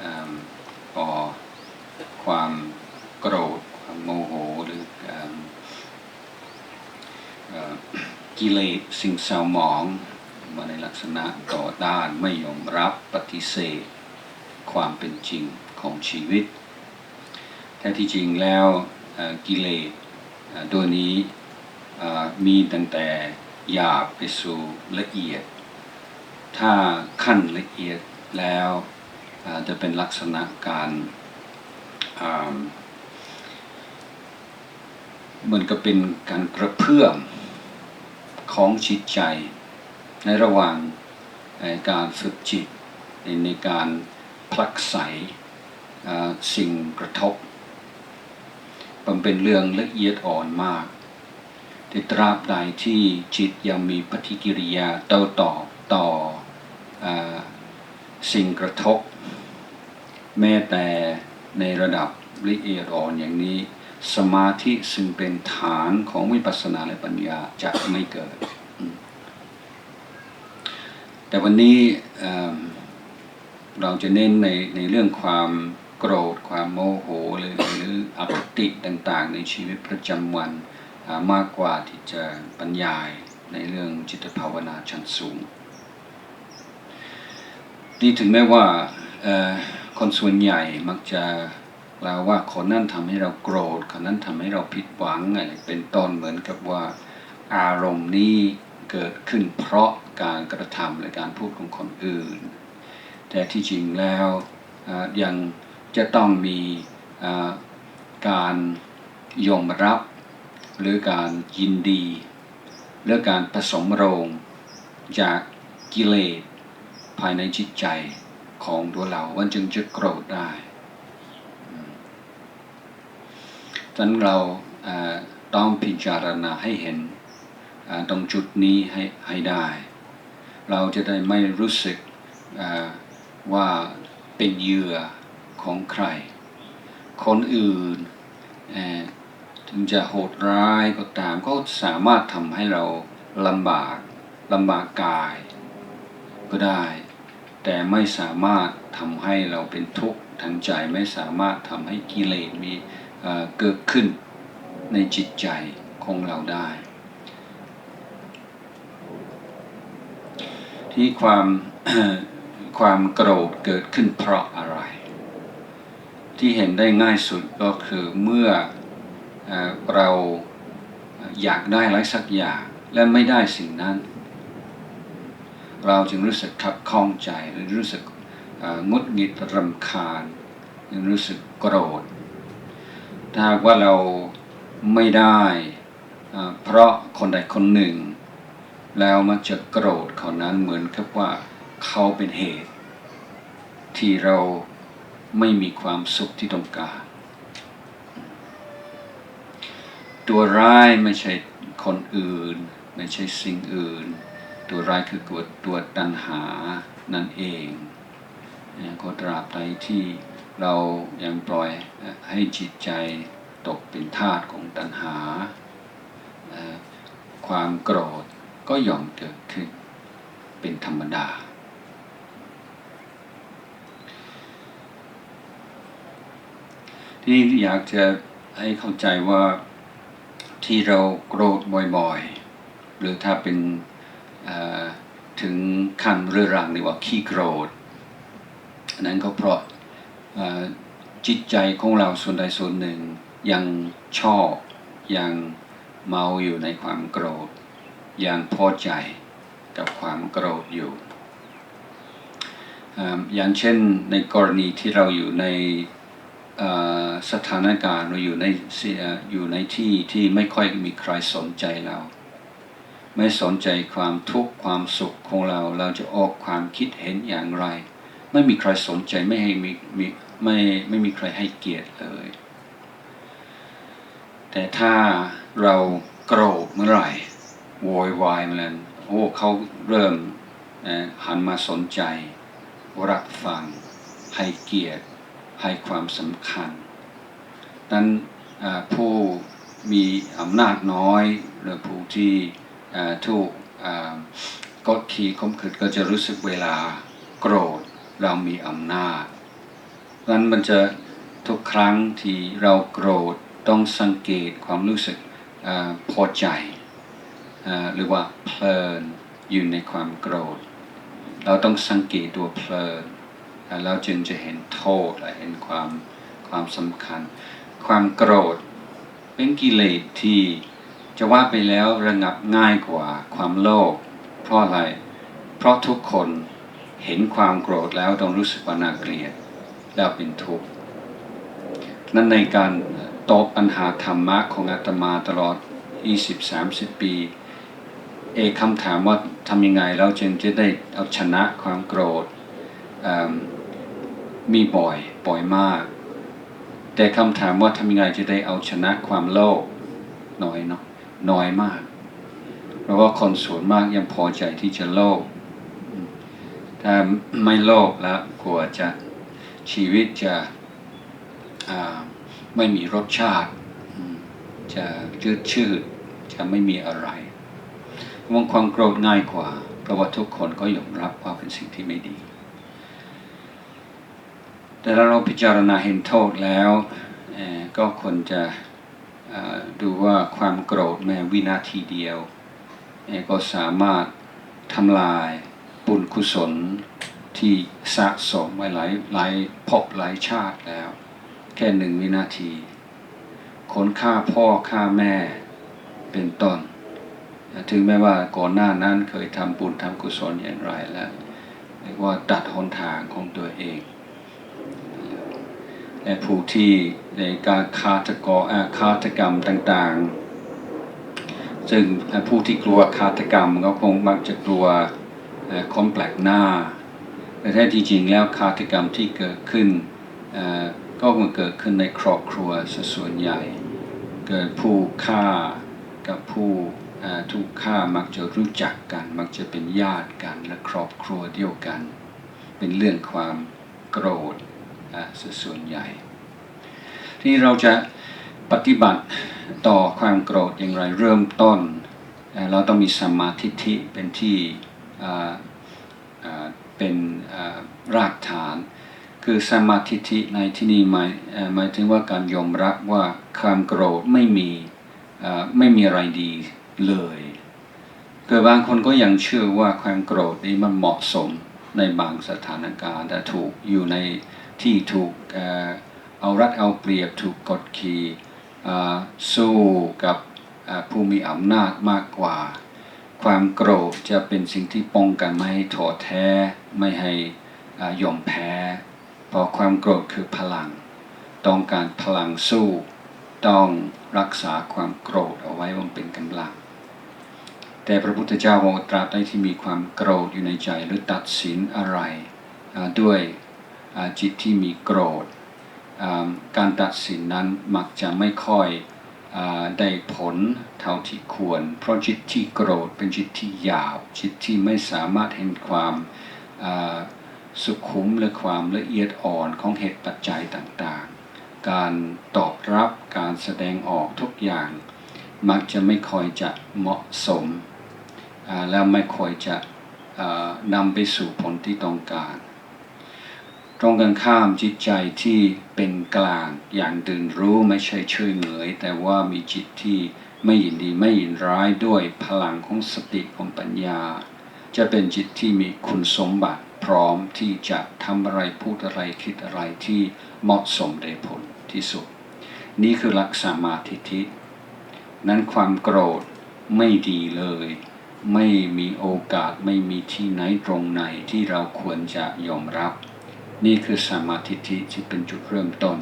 เอิ่มก่อความโกรธความโมโหหรือกิเลสสิ่งเศร้าหมองมาในลักษณะต่อต้านไม่ยอมรับปฏิเสธ ความเป็นจริงของชีวิต แท้ที่จริงแล้วกิเลสตัวนี้มีตั้งแต่หยาบไปสู่ละเอียด ถ้าขั้นละเอียดแล้ว จะเป็นลักษณะการเหมือนกับเป็นการกระเพื่อมของจิตใจ ในระหว่างการฝึกจิตในการผลักไสเอ่อสิ่งกระทบ มันเป็นเรื่องละเอียดอ่อนมากแต่ตราบใดที่จิตยังมีปฏิกิริยาโต้ตอบต่อเออสิ่งกระทบ แม้แต่ในระดับละเอียดอ่อนอย่างนี้ สมาธิซึ่งเป็นฐานของวิปัสสนาและปัญญาจะไม่เกิด แต่วันนี้เเราจะเน้นในในเรื่องความโกรธความโมโหหรือหรืออคติต่างๆ ในชีวิตประจำวันมากกว่าที่จะบรรยายในเรื่องจิตภาวนาชั้นสูงนี่ถึงแม้ว่า คนส่วนใหญ่มักจะกล่าวว่าคนนั้นทำให้เราโกรธคนนั้นทำให้เราผิดหวังอะไรเป็นต้นเหมือนกับว่า อารมณ์นี้เกิดขึ้นเพราะการกระทำหรือการพูดของคนอื่น แต่ที่จริงแล้วยังจะต้องมีการยอมรับ หรือการยินดี หรือการผสมโรงจากกิเลสภายในจิตใจ ของตัวเรา มันจึงจะโกรธได้ฉะนั้นเราต้องพิจารณาให้เห็นตรงจุดนี้ให้ให้ได้ เราจะได้ไม่รู้สึกว่าเป็นเหยื่อของใคร คนอื่นถึงจะโหดร้ายก็ตามก็สามารถทำให้เราลำบากลำบากกายก็ได้ แต่ไม่สามารถทำให้เราเป็นทุกข์ทางใจไม่สามารถทำให้กิเลสมีเกิดขึ้นในจิตใจของเราได้ ที่ความความโกรธเกิดขึ้นเพราะอะไร ที่เห็นได้ง่ายสุดก็คือเมื่อเอเราอยากได้อะไรสักอย่างและไม่ได้สิ่งนั้น เราจึงรู้สึกขับข้องใจหรือรู้สึกงุดหงิดรำคาญหรือรู้สึกโกรธ ถ้าว่าเราไม่ได้เอ่อเพราะคนใดคนหนึ่ง แล้วมันจะโกรธเขานั้นเหมือนกับว่าเขาเป็นเหตุ ที่เราไม่มีความสุขที่ต้องการ ตัวร้ายไม่ใช่คนอื่น ไม่ใช่สิ่งอื่น ตัวร้ายคือตัวตัวตัณหานั่นเองก็ตราบใดที่เรายังปล่อยให้จิตใจตกเป็นทาสของตัณหาเอ่อความโกรธก็ย่อมเกิดขึ้นเป็นธรรมดา ที่อยากจะให้เข้าใจว่าที่เราโกรธบ่อยๆ หรือถ้าเป็น ถึงขั้นเรื้อรังเรียกว่าขี้โกรธอันนั้นก็เพราะจิตใจของเราส่วนใดส่วนหนึ่งยังชอบยังเมาอยู่ในความโกรธ ยังพอใจกับความโกรธอยู่ อย่างเช่นในกรณีที่เราอยู่ในสถานการณ์เราอยู่ในอยู่ในที่ที่ไม่ค่อยมีใครสนใจเรา ไม่สนใจความทุกข์ความสุขของเรา เราจะออกความคิดเห็นอย่างไร ไม่มีใครสนใจไม่ให้มีมีไม่ไม่มีใครให้เกียรติเลย แต่ถ้าเราโกรธเมื่อไหร่โวยวายเมื่อนั้นโอ้เขาเริ่มหันมาสนใจรับฟังให้เกียรติให้ความสำคัญนั้นผู้มีอำนาจน้อยหรือผู้ที่ ถูกกดขี่ข่มขืนก็จะรู้สึกเวลาโกรธเรามีอำนาจนั้นมันจะทุกครั้งที่เราโกรธต้องสังเกตความรู้สึกอพอใจอหรือว่าเพลินอยู่ในความโกรธ เราต้องสังเกตตัวเพลินเราจึงจะเห็นโทษและเห็นความความสำคัญ ความโกรธเป็นกิเลสที่ จะว่าไปแล้วระงับง่ายกว่าความโลภเพราะอะไร เพราะทุกคนเห็นความโกรธแล้วต้องรู้สึกว่าน่าเกลียดแล้วเป็นทุกข์นั่นในการตอบปัญหาธรรมะของอาตมาตลอด 20-30 ปี เอคำถามว่าทำยังไงเราจึงจะได้เอาชนะความโกรธมมีบ่อยบ่อยมาก แต่คำถามว่าทำยังไงจะได้เอาชนะความโลภน้อยเนาะ น้อยมาก เพราะว่าคนส่วนมากยังพอใจที่จะโลภถ้าไม่โลภแล้วกลัวจะชีวิตจะไม่มีรสชาติ จะจืดชืดจะไม่มีอะไรวงความโกรธง่ายกว่า เพราะว่าทุกคนก็ยอมรับว่าเป็นสิ่งที่ไม่ดี แต่ถ้าเราพิจารณาเห็นโทษแล้วก็ควรจะ ดูว่าความโกรธแม้วินาทีเดียวเอ่อก็สามารถทำลายบุญกุศลที่สะสมไว้หลายหลายภพหลายชาติแล้ว แค่หนึ่งวินาที คนฆ่าพ่อฆ่าแม่เป็นต้น ถึงแม้ว่าก่อนหน้านั้นเคยทำบุญทำกุศลอย่างไรแล้วเรียกว่าตัดหนทางของตัวเอง ผู้ที่ในการฆาตกรฆาตกรรมต่างๆ ซึ่งผู้ที่กลัวฆาตกรรมก็คงมักจะกลัวเอ่อคนแปลกหน้า แต่แท้ที่จริงแล้วฆาตกรรมที่เกิดขึ้นก็มันเกิดขึ้นในครอบครัวส่วนใหญ่ เกิดผู้ฆ่ากับผู้ถูกฆ่ามักจะรู้จักกัน มักจะเป็นญาติกันและครอบครัวเดียวกัน เป็นเรื่องความโกรธ อ่าซะส่วนใหญ่ ที่นี้เราจะปฏิบัติต่อความโกรธอย่างไรเริ่มต้น เราต้องมีสมาทิฏฐิเป็นที่เป็นรากฐาน คือสมาทิฏฐิในที่นี้หมายหมายถึงว่าการยอมรับว่าความโกรธไม่มีไม่มีอะไรดีเลยเกิดบางคนก็ยังเชื่อว่าความโกรธนี้มันเหมาะสมในบางสถานการณ์แต่ถูกอยู่ใน ที่ถูกเอารัดเอาเปรียบถูกกดขี่สู้กับผู้มีอำนาจมากกว่า ความโกรธจะเป็นสิ่งที่ป้องกันไม่ให้ท้อแท้ไม่ให้ยอมแพ้เพราะความโกรธคือพลัง ต้องการพลังสู้ ต้องรักษาความโกรธเอาไว้ว่าเป็นกำลัง แต่พระพุทธเจ้าอกว่าตราบใดที่มีความโกรธอยู่ในใจหรือตัดสินอะไรด้วย จิตที่มีโกรธ การตัดสินนั้นมักจะไม่ค่อยอได้ผลเท่าที่ควร เพราะจิตที่โกรธเป็นจิตที่หยาบจิตที่ไม่สามารถเห็นความสุขุมและความละเอียดอ่อนของเหตุปัจจัยต่างๆ การตอบรับการแสดงออกทุกอย่าง มักจะไม่ค่อยจะเหมาะสม และไม่ค่อยจะนำไปสู่ผลที่ต้องการ ตรงกันข้ามจิตใจที่เป็นกลางอย่างตื่นรู้ไม่ใช่เฉยเหมยแต่ว่ามีจิตที่ไม่ยินดีไม่ยินร้ายด้วยพลังของสติของปัญญา จะเป็นจิตที่มีคุณสมบัติพร้อมที่จะทำอะไรพูดอะไรคิดอะไรที่เหมาะสมได้ผลที่สุด นี่คือหลักสมมาธิฏฐินั้นความโกรธไม่ดีเลย ไม่มีโอกาสไม่มีที่ไหนตรงไหนที่เราควรจะยอมรับ นี่คือสมาธิที่เป็นจุดเริ่มต้น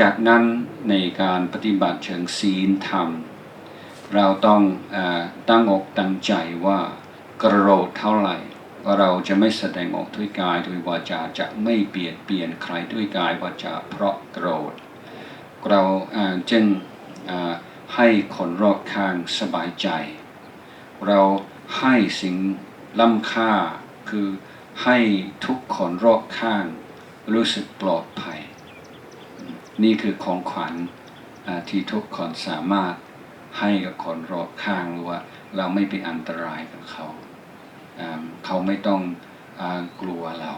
จากนั้นในการปฏิบัติเชิงศีลธรรม เราต้องอตั้งอกตั้งใจว่ากโกรธเท่าไหร่เราจะไม่แสดงออกด้วยกายด้วยวาจาจะไม่เบียดเบียนใครด้วยกายวาจาเพราะโกรธ เราอ่าจึงให้คนรอบข้างสบายใจ เราให้สิ่งล้ำค่าคือ ให้ทุกคนรอบข้างรู้สึกปลอดภัย นี่คือของขวัญที่ทุกคนสามารถให้กับคนรอบข้างหรือว่าเราไม่เป็นอันตรายกับเขา เขาไม่ต้องอกลัวเรา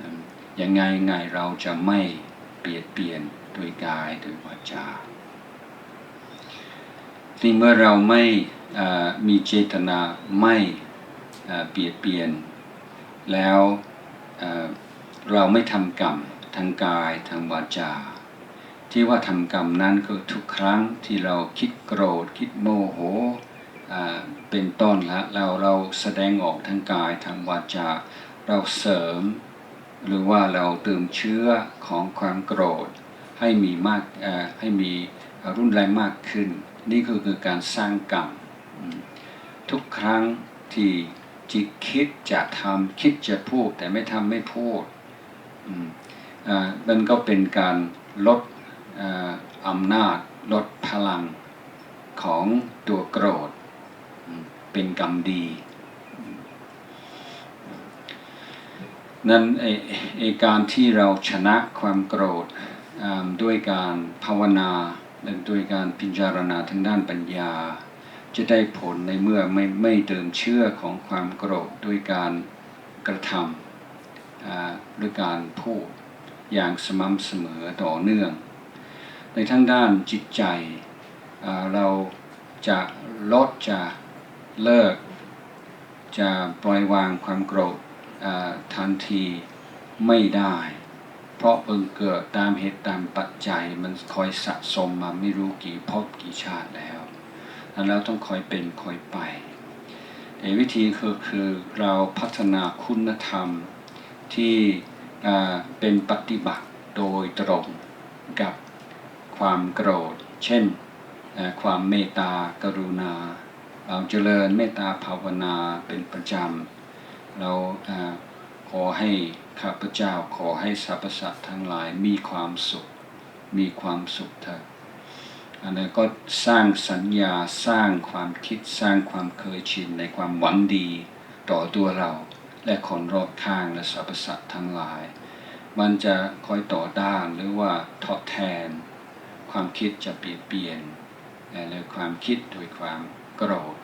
อืมยังไงไงเราจะไม่เปลี่ยนเปลี่ยนโดยกายโดยวาจาที่เมื่อเราไม่มีเจตนาไม่เอ่อเปลี่ยนเปลี่ยน แล้วเเราไม่ทำกรรมทางกายทางวาจา ที่ว่าทำกรรมนั้นคือทุกครั้งที่เราคิดโกรธ คิดโมโหเป็นต้นแล้วเราเราแสดงออกทางกายทางวาจา เราเสริม หรือว่าเราเติมเชื้อของความโกรธ ให้มีมากให้มีรุนแรงมากขึ้น นี่ก็คือการสร้างกรรมทุกครั้งที่ จิตคิดจะทำคิดจะพูด แต่ไม่ทำไม่พูดอืมอ่นก็เป็นการลดอำนาจลดพลังของตัวโกรธ เป็นกรรมดี นั้นไอไอการที่เราชนะความโกรธด้วยการภาวนา ด้วยการพิจารณาทางด้านปัญญา จะได้ผลในเมื่อไม่ไม่เติมเชื่อของความโกรธด้วยการกระทำด้วยการพูดอย่างสม่ำเสมอต่อเนื่อง ในทางด้านจิตใจเราจะลดจะเลิก จะปล่อยวางความโกรธทันทีไม่ได้ เพราะเอิงเกิดตามเหตุตามปัจจัยมันคอยสะสมมาไม่รู้กี่ภพกี่ชาติแล้ว แล้วต้องคอยเป็นคอยไปแต่วิธีคือคือเราพัฒนาคุณธรรมที่เป็นปฏิบัติโดยตรงกับความโกรธ เช่นความเมตตากรุณา เราเจริญเมตตาภาวนาเป็นประจำ เราขอให้ข้าพเจ้าขอให้สรรพสัตว์ทั้งหลายมีความสุข มีความสุขเถิด อันนั้นก็สร้างสัญญาสร้างความคิดสร้างความเคยชินในความหวังดีต่อตัวเรา และคนรอบข้างและสรรพสัตว์ทั้งหลาย มันจะคอยต่อด้านหรือว่าทดแทน ความคิดจะเปลี่ยนเปลี่ยนเอ่อหรือความคิดโดยความโกรธ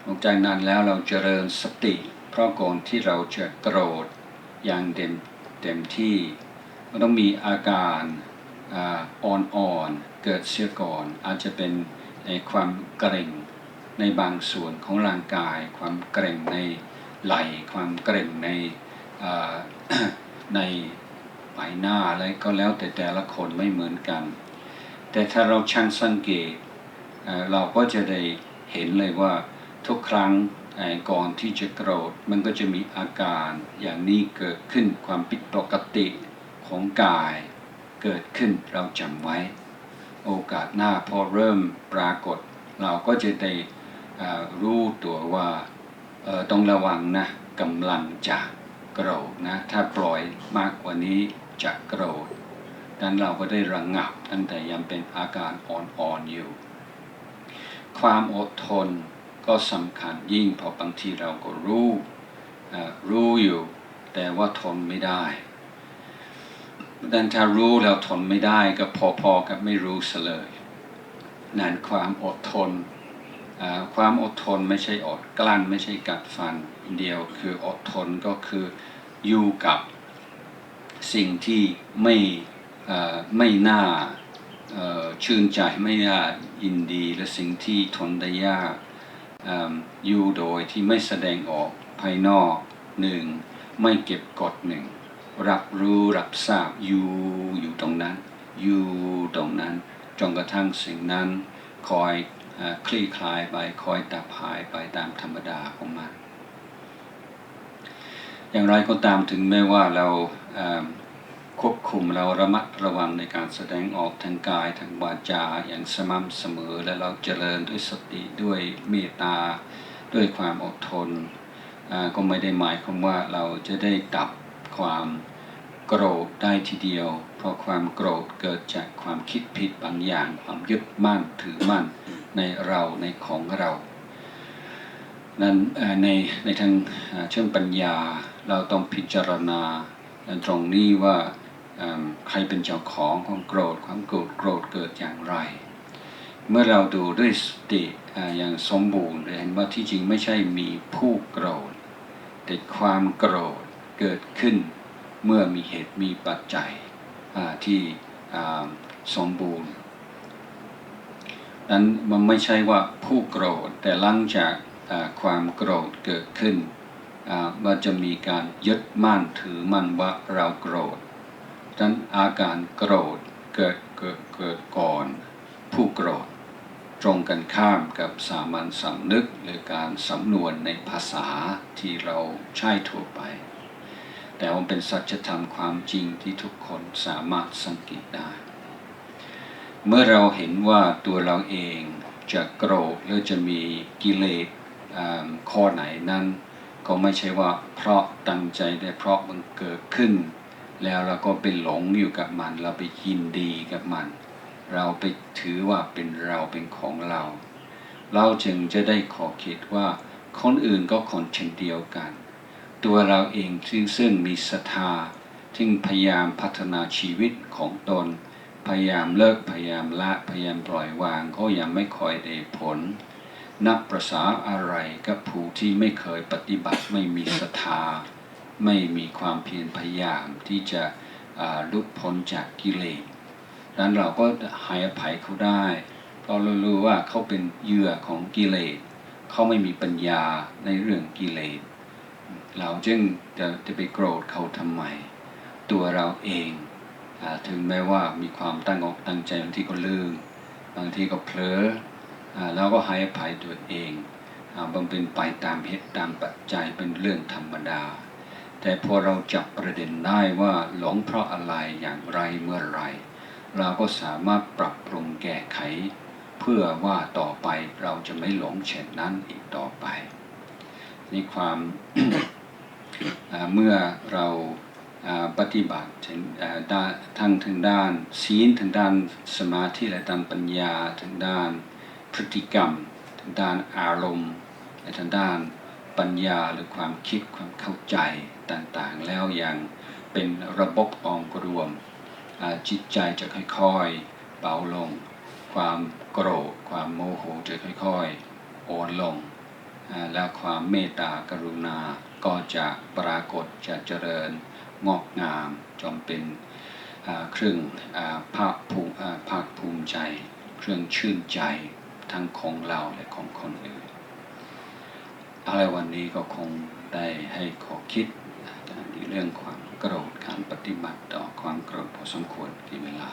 หลังจากนั้นแล้วเราเจริญสติ เพราะก่อนที่เราจะโกรธอย่างเต็มเต็มที่มันต้องมีอาการ อ่อนๆ เกิดเสียก่อน อาจจะเป็นในความเกร็งในบางส่วนของร่างกาย ความเกร็งในไหล่ความเกร็งในในใบหน้าอะไรก็แล้วแต่แต่ละคนไม่เหมือนกัน แต่ถ้าเราช่างสังเกตเราก็จะได้เห็นเลยว่าทุกครั้งก่อนที่จะโกรธมันก็จะมีอาการอย่างนี้เกิดขึ้นความผิดปกติของกาย เกิดขึ้นเราจำไว้ โอกาสหน้าพอเริ่มปรากฏ เราก็จะได้รู้ตัวว่าต้องระวังนะกำลังจะโกรธนะถ้าปล่อยมากกว่านี้จะโกรธดังนั้นเราก็ได้ระงงับตั้งแต่ยังเป็นอาการอ่อนๆอยู่ ความอดทนก็สำคัญยิ่งพราะบางทีเราก็รู้รู้อยู่ แต่ว่าทนไม่ได้ ดังนั้นถ้ารู้แล้วทนไม่ได้ก็พอๆกับไม่รู้เสเลย นั่นความอดทน ความอดทนไม่ใช่อดกลั้นไม่ใช่กัดฟันเดียวคืออดทนก็คืออยู่กับสิ่งที่ไม่ไม่น่าชื่นใจไม่น่ายินดีและสิ่งที่ทนได้ยากออยู่โดยที่ไม่แสดงออกภายนอกหนึ่งไม่เก็บกดหนึ่ง รับรู้รับทราบอยู่อยู่ตรงนั้น อยู่ตรงนั้นจนกระทั่งสิ่งนั้นคอยอคลี่คลายไปคอยดับหายไปตามธรรมดาของมัน อย่างไรก็ตามถึงแม้ว่าเราควบคุมเราระมัดระวังในการแสดงออกทางกายทางวาจาอย่างสม่ำเสมอ และเราเจริญด้วยสติด้วยเมตตาด้วยความอดทน ก็ไม่ได้หมายความว่าเราจะได้ดับ ความโกรธได้ทีเดียว เพราะความโกรธเกิดจากความคิดผิดบางอย่าง ความยึดมั่นถือมั่นในเราในของเรา นั้นในในทางเอ่อเชิงปัญญาเราต้องพิจารณาตรงนี้ว่าใครเป็นเจ้าของของโกรธ ความโกรธโกรธเกิดอย่างไร เมื่อเราดูด้วยสติอย่างสมบูรณ์เห็นว่าที่จริงไม่ใช่มีผู้โกรธ แต่ความโกรธ เกิดขึ้นเมื่อมีเหตุมีปัจจัยที่สมบูรณ์นั้นมันไม่ใช่ว่าผู้โกรธแต่หลังจากความโกรธเกิดขึ้นอ่ามันจะมีการยึดมั่นถือมั่นว่าเราโกรธดังนั้นอาการโกรธเกิดเกิดเกิดก่อน ผู้โกรธ ตรงกันข้ามกับสามัญสำนึกหรือการสำนวนในภาษาที่เราใช้ทั่วไป แต่มันเป็นสัจธรรมความจริงที่ทุกคนสามารถสังเกตได้ เมื่อเราเห็นว่าตัวเราเองจะโกรธหรือจะมีกิเลสข้อไหนนั้น ก็ไม่ใช่ว่าเพราะตั้งใจได้เพราะมันเกิดขึ้น แล้วเราก็ไปหลงอยู่กับมัน เราไปยินดีกับมัน เราไปถือว่าเป็นเราเป็นของเรา เราจึงจะได้ขอคิดว่าคนอื่นก็คนเช่นเดียวกัน ตัวเราเองซึ่งซึ่งมีศรัทธาที่พยายามพัฒนาชีวิตของตน พยายามเลิกพยายามละพยายามปล่อยวางก็ยังไม่ค่อยได้ผล นับประษาอะไรกับผู้ที่ไม่เคยปฏิบัติไม่มีศรัทธาไม่มีความเพียรพยายามที่จะลุดพ้นจากกิเลสดังนั้นเราก็ให้อภัยเขาได้เพราะเรารู้ว่าเขาเป็นเหยื่อของกิเลสเขาไม่มีปัญญาในเรื่องกิเลส เราจึงจะจะไปโกรธเขาทำไม ตัวเราเองอถึงแม้ว่ามีความตั้งอกตั้งใจบางทีก็ลืมบางทีก็เผลออาแล้วก็ให้อภัยตัวเองอบางเป็นไปตามเหตุตามปัจจัยเป็นเรื่องธรรมดา แต่พอเราจับประเด็นได้ว่าหลงเพราะอะไรอย่างไรเมื่อไร เราก็สามารถปรับปรุงแก้ไข เพื่อว่าต่อไปเราจะไม่หลงเช่นนั้นอีกต่อไป นี่ความ เมื่อเราปฏิบัติถึงอ่าด้านทั้งทางด้านศีลทางด้านสมาธิและด้านปัญญาทางด้านพฤติกรรมทางด้านอารมณ์และทางด้านปัญญาหรือความคิดความเข้าใจต่างๆ แล้วอย่างเป็นระบบองค์รวม จิตใจจะค่อยๆเบาลง ความโกรธความโมโหจะค่อยๆอ่อนลง แล้วความเมตตากรุณา ก็จะปรากฏจะเจริญงอกงามจนเป็นเครื่องภาคภูมิภาคภูมิใจ เครื่องชื่นใจทั้งของเราและของคนอื่นอะไรวันนี้ก็คงได้ให้ขอคิดในเรื่องความโกรธการปฏิบัติต่อความโกรธพอสมควรกี่เวลา